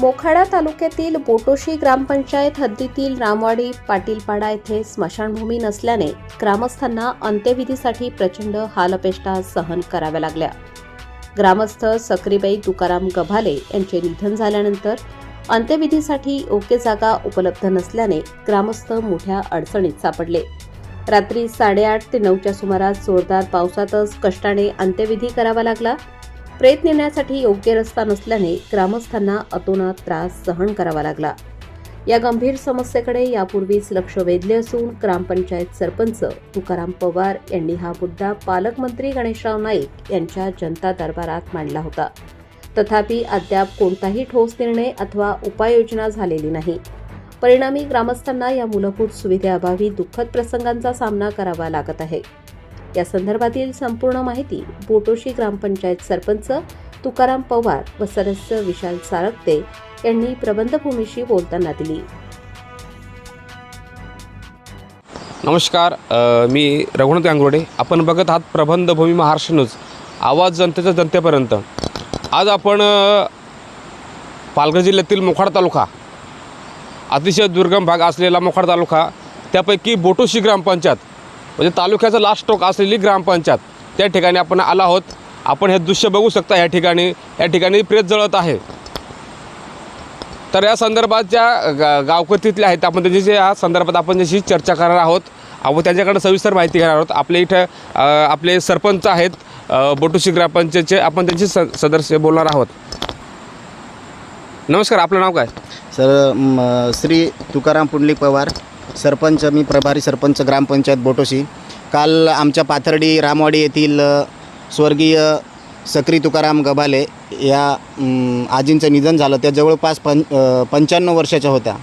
मोखाडा तालुक्यातील बोटोशी ग्रामपंचायत हद्दीतील रामवाडी पाटीलपाडा येथे स्मशानभूमी नसल्याने ग्रामस्थांना अंत्यविधीसाठी प्रचंड हालअपेष्टा सहन कराव्या लागल्या. ग्रामस्थ सक्रीबाई तुकाराम गभाले यांचे निधन झाल्यानंतर अंत्यविधीसाठी योग्य जागा उपलब्ध नसल्याने ग्रामस्थ मोठ्या अडचणीत सापडले. रात्री साडेआठ ते नऊच्या सुमारास जोरदार पावसातच कष्टाने अंत्यविधी करावा लागला. प्रेत नेण्यासाठी योग्य रस्ता नसल्याने ग्रामस्थांना अतोनात त्रास सहन करावा लागला. या गंभीर समस्येकडे यापूर्वीच लक्ष वेधले असून ग्रामपंचायत सरपंच तुकाराम पवार यांनी हा मुद्दा पालकमंत्री गणेशराव नाईक यांच्या जनता दरबारात मांडला होता. तथापि अद्याप कोणताही ठोस निर्णय अथवा उपाययोजना झालेली नाही. परिणामी ग्रामस्थांना या मूलभूत सुविधेअभावी दुःखद प्रसंगांचा सामना करावा लागत आहे. या संदर्भातील संपूर्ण माहिती बोटोशी ग्रामपंचायत सरपंच तुकाराम पवार व सदस्य विशाल सारगते यांनी प्रबंधभूमीशी बोलताना दिली. नमस्कार मी रघुनाथ गांगुडे आपण बघत आहात प्रबंधभूमी महाराष्ट्र न्यूज. आवाज जनतेच्या जनतेपर्यंत. आज आपण पालघर जिल्ह्यातील मोखाड तालुका अतिशय दुर्गम भाग असलेला मोखाड तालुका त्यापैकी बोटोशी ग्रामपंचायत म्हणजे तालुक्याचं लास्ट टोक असलेली ग्रामपंचायत. त्या ठिकाणी आपण आला आहोत. आपण हे दृश्य बघू शकता या ठिकाणी. या ठिकाणी प्रेत जळत आहे. तर या संदर्भात ज्या गा गावकतीतल्या आहेत आपण त्यांच्याशी या संदर्भात आपण त्याची चर्चा करणार आहोत आपण त्यांच्याकडे सविस्तर माहिती घेणार आहोत. आपल्या इथं आपले सरपंच आहेत बोटुशी ग्रामपंचायतचे आपण त्यांची स सदस्य बोलणार आहोत. नमस्कार आपलं नाव काय? सर श्री तुकाराम पुंडलिक पवार. सरपंच मी प्रभारी सरपंच ग्रामपंचायत बोटोशी. काल आमच्या पाथर्डी रामवाडी येथील स्वर्गीय सक्री तुकाराम गभाले या आजींचं निधन झालं. त्या जवळपास पं पंच्याण्णव वर्षाच्या होत्या.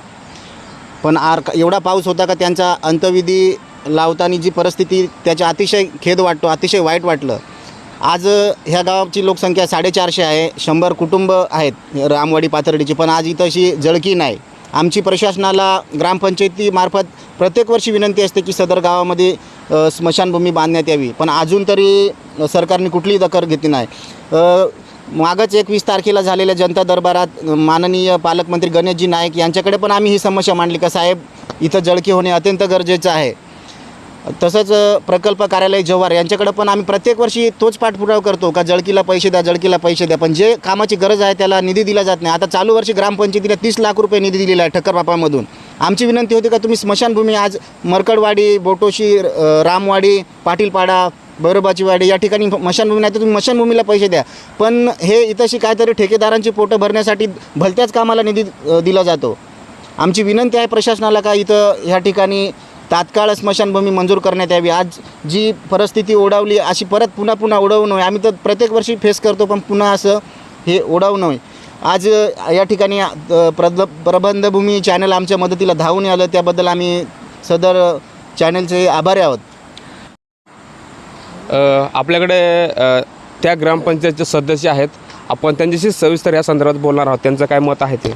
पण आर एवढा पाऊस होता का त्यांचा अंतविधी लावताना जी परिस्थिती त्याच्या अतिशय खेद वाटतो अतिशय वाईट वाटलं. आज ह्या गावाची लोकसंख्या साडेचारशे आहे शंभर कुटुंब आहेत रामवाडी पाथर्डीची पण आज इथं अशी जळकी नाही. आमची प्रशासनाला ग्रामपंचायतीमार्फत प्रत्येक वर्षी विनंती असते की सदर गावामध्ये स्मशानभूमी बांधण्यात यावी. पण अजून तरी सरकारने कुठलीही दखल घेतली नाही. मागच एकवीस तारखेला झालेल्या जनता दरबारात माननीय पालकमंत्री गणेशजी नाईक यांच्याकडे पण आम्ही ही समस्या मांडली का साहेब इथं जळकी होणे अत्यंत गरजेचं आहे. तसंच प्रकल्प कार्यालय जव्हार यांच्याकडे पण आम्ही प्रत्येक वर्षी तोच पाठपुरावा करतो का जळकीला पैसे द्या जळकीला पैसे द्या. पण जे कामाची गरज आहे त्याला निधी दिला जात नाही. आता चालू वर्षी ग्रामपंचायतीला तीस लाख रुपये निधी दिलेला आहे ठक्करबापामधून आमची विनंती होती का तुम्ही स्मशानभूमी आज मरकडवाडी बोटोशी रामवाडी पाटीलपाडा भैरोबाची वाडी या ठिकाणी मशानभूमी नाही तर तुम्ही मशानभूमीला पैसे द्या. पण हे इथंशी काहीतरी ठेकेदारांची पोटं भरण्यासाठी भलत्याच कामाला निधी दिला जातो. आमची विनंती आहे प्रशासनाला का इथं ह्या ठिकाणी तात्काळ स्मशानभूमी मंजूर करण्यात यावी. आज जी परिस्थिती ओढावली अशी परत पुन्हा पुन्हा ओढवू नये. आम्ही तर प्रत्येक वर्षी फेस करतो पण पुन्हा असं हे ओढावू नये. आज या ठिकाणी प्रद प्रबंधभूमी चॅनल आमच्या मदतीला धावून आलं. त्याबद्दल आम्ही सदर चॅनलचे आभारी आहोत. आपल्याकडे त्या ग्रामपंचायतचे सदस्य आहेत. आपण त्यांच्याशी सविस्तर या संदर्भात बोलणार आहोत. त्यांचं काय मत आहे ते?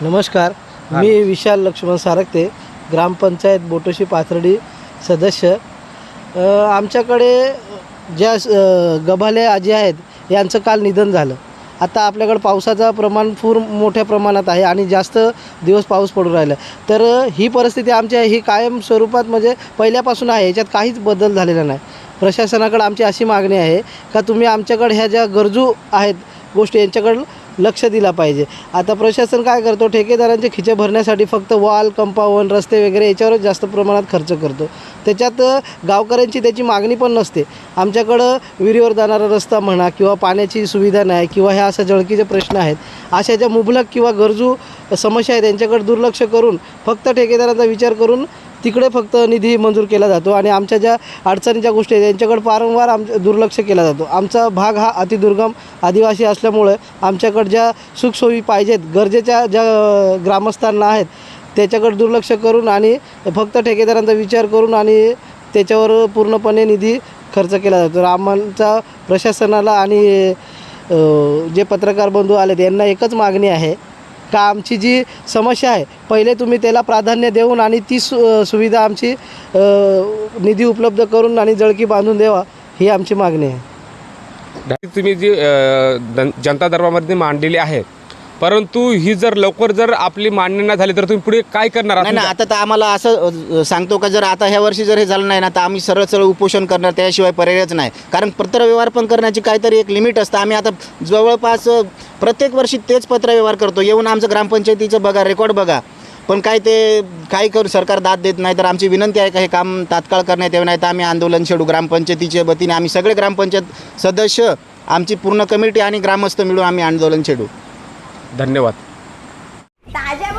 नमस्कार. मी विशाल लक्ष्मण सारगते. ग्रामपंचायत बोटोशी पाथर्डी सदस्य. आमच्याकडे ज्या गभाले आजी आहेत यांचं काल निधन झालं. आता आपल्याकडं पावसाचं प्रमाण फूर मोठ्या प्रमाणात आहे आणि जास्त दिवस पाऊस पडून राहिला. तर ही परिस्थिती आमच्या ही कायम स्वरूपात म्हणजे पहिल्यापासून आहे याच्यात काहीच बदल झालेला नाही. प्रशासनाकडं आमची अशी मागणी आहे का तुम्ही आमच्याकडे ह्या ज्या गरजू आहेत गोष्टी यांच्याकडं लक्ष दिला पाहिजे. आता प्रशासन काय करतो? ठेकेदारांचे खिचे भरण्यासाठी फक्त वॉल कंपाऊंड रस्ते वगैरे याच्यावरच जास्त प्रमाणात खर्च करतो. त्याच्यात गावकऱ्यांची त्याची मागणी पण नसते. आमच्याकडं विहिरीवर जाणारा रस्ता म्हणा किंवा पाण्याची सुविधा नाही किंवा ह्या अशा जळकीचे प्रश्न आहेत. अशा ज्या मुबलक किंवा गरजू समस्या आहेत त्यांच्याकडे दुर्लक्ष करून फक्त ठेकेदारांचा विचार करून तिकडे फक्त निधी मंजूर केला जातो आणि आमच्या ज्या अडचणीच्या गोष्टी आहेत त्यांच्याकडे वारंवार आम दुर्लक्ष केला जातो. आमचा भाग हा अतिदुर्गम आदिवासी असल्यामुळे आमच्याकडे ज्या सुखसोयी पाहिजेत गरजेच्या ज्या ग्रामस्थांना आहेत त्याच्याकडे दुर्लक्ष करून आणि फक्त ठेकेदारांचा विचार करून आणि त्याच्यावर पूर्णपणे निधी खर्च केला जातो. आम्हाला प्रशासनाला आणि जे पत्रकार बंधू आले यांना एकच मागणी आहे का आमची जी समस्या आहे पहिले तुम्ही त्याला प्राधान्य देऊन आणि ती सु सुविधा आमची निधी उपलब्ध करून आणि जळकी बांधून द्यावा ही आमची मागणी आहे. तुम्ही जी जनता दरबारमध्ये मांडलेली आहे परंतु ही जर लवकर जर आपली मान्य नाही झाली तर तुम्ही पुढे काय करणार? आहात? नाही ना आता तर आम्हाला असं अ, सांगतो का जर आता ह्या वर्षी जर हे झालं नाही ना तर आम्ही सरळ सरळ उपोषण करणार त्याशिवाय पर्यायच नाही. कारण पत्रव्यवहार पण करण्याची काहीतरी एक लिमिट असतं. आम्ही आता जवळपास अ, प्रत्येक वर्षी तेच पत्रव्यवहार करतो. येऊन आमचं ग्रामपंचायतीचं बघा रेकॉर्ड बघा. पण काय ते काही करू सरकार दाद देत नाही तर आमची विनंती आहे का हे काम तात्काळ करण्यात येऊ नाही तर आम्ही आंदोलन छेडू. ग्रामपंचायतीच्या वतीने आम्ही सगळे ग्रामपंचायत सदस्य आमची पूर्ण कमिटी आणि ग्रामस्थ मिळून आम्ही आंदोलन छेडू. धन्यवाद. ताज्या